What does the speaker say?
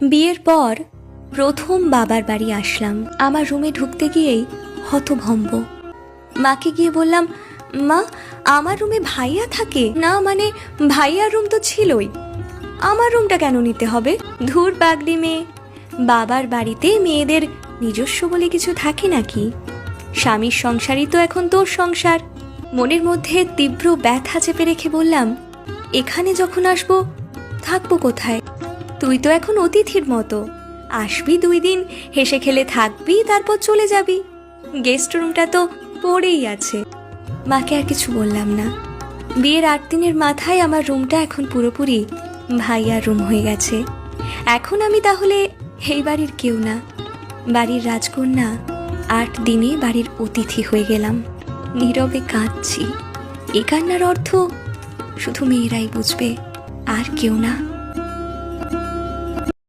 বিয়ের পর প্রথম বাবার বাড়ি আসলাম। আমার রুমে ঢুকতে গিয়েই হতভম্ব। মাকে গিয়ে বললাম, মা, আমার রুমে ভাইয়া থাকে? না মানে ভাইয়ার রুম তো ছিলই। আমার রুমটা কেন নিতে হবে? ধুর পাগলি মেয়ে, বাবার বাড়িতে মেয়েদের নিজস্ব বলে কিছু থাকে নাকি? স্বামীর সংসারই তো এখন তোর সংসার। মনের মধ্যে তীব্র ব্যথা চেপে রেখে বললাম, এখানে যখন আসব, থাকব কোথায়? তুই তো এখন অতিথির মতো। আসবি দুই দিন, হেসে খেলে থাকবি, তারপর চলে যাবি। গেস্ট রুমটা তো পড়েই আছে। মাকে আর কিছু বললাম না। বিয়ের আট দিনের মাথায় আমার রুমটা এখন পুরোপুরি ভাইয়ার রুম হয়ে গেছে। এখন আমি তাহলে এই বাড়ির কেউ না। বাড়ির রাজকন্যা, আট দিনে বাড়ির অতিথি হয়ে গেলাম। নীরবে কাঁদছি। এ কান্নার অর্থ শুধু মেয়েরাই বুঝবে, আর কেউ না।